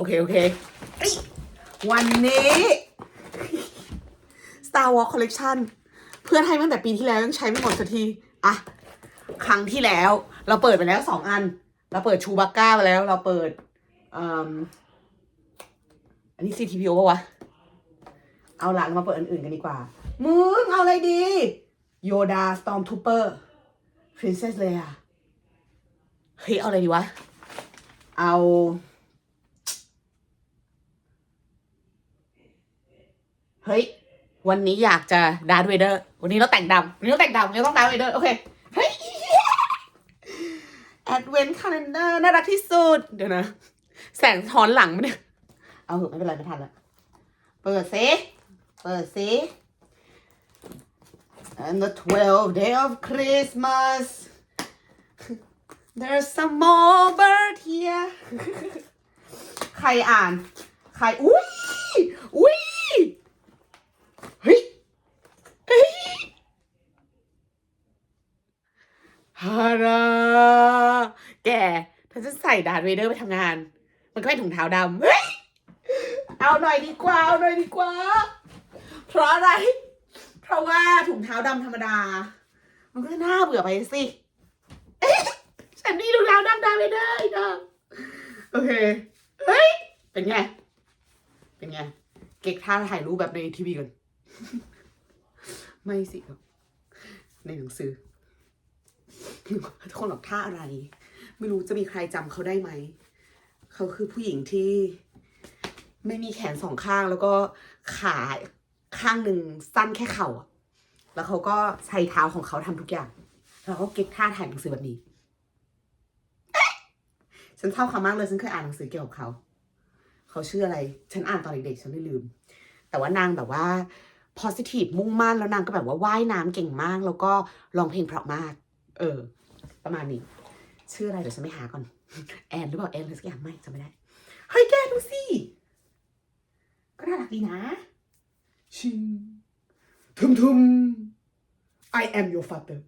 โอเค โอเค วันนี้ Star Wars Collection เพื่อนให้ตั้งแต่ปีที่แล้วยังใช้ไม่หมดสักที อะ ครั้งที่แล้ว เราเปิดไปแล้วสองอัน เราเปิดชูบักก้าไปแล้ว เราเปิดอันนี้ CTPO ปะวะ เอาหละเรามาเปิดอันอื่นกันดีกว่า มึงเอาอะไรดี โยดา Stormtrooper Princess Leia เฮ้ย เอาอะไรดีวะ เอา เฮ้ย วันนี้อยากจะดาร์ธเวเดอร์ วันนี้เราแต่งดำวันนี้เราแต่งดำวันนี้ต้องดาร์ธเวเดอร์ โอเค เฮ้ยแอดเวนต์คาล endar น่ารักที่สุด เดี๋ยวนะ แสงท้อนหลังมันเนี่ย เอาเหอะไม่เป็นไรไม่ทันละ เปิดซิเปิดซิ And the 12th day of Christmas There's some more bird here ใครอ่าน ใคร อุ้ย อุ้ย เฮ้ย เฮ้ย ฮาราแกถ้าจะใส่ดาร์ธเวเดอร์ไปทำงาน มันก็เป็นถุงเท้าดำเฮ้ยเอาหน่อยดีกว่า เอาหน่อยดีกว่า เพราะอะไร เพราะว่าถุงเท้าดำธรรมดา มันก็น่าเบื่อไปสิเอ๊ะฉันนี่ถุงเท้าดำดำไม่ได้นะโอเค เฮ้ย เป็นไง เป็นไง เก๊กท่าถ่ายรูปแบบในทีวีก่อน ไม่สิครับในหนังสือ ทุกคนบอกท่าอะไร ไม่รู้จะมีใครจำเขาได้ไหม เขาคือผู้หญิงที่ไม่มีแขนสองข้างแล้วก็ขาข้างหนึ่งสั้นแค่เข่าแล้วเขาก็ใช้เท้าของเขาทำทุกอย่าง แล้วเขาเก็กท่าถ่ายหนังสือแบบนี้ ฉันชอบเขามากเลย ฉันเคยอ่านหนังสือเกี่ยวกับเขา เขาชื่ออะไร ฉันอ่านตอนเด็กๆ ฉันไม่ลืม แต่ว่านางแบบว่า positive มุ่งมั่นแล้วนางก็แบบว่าว่ายน้ำเก่งมาก แล้วก็ร้องเพลงเพราะมาก เออ ประมาณนี้ ชื่ออะไรเดี๋ยวฉันไปหาก่อน แอนหรือเปล่าแอนหรือสักอย่างไม่จำไม่ได้ เฮ้ยแกดูสิ ก็น่ารักดีนะ ชิงทุมทุม I am your father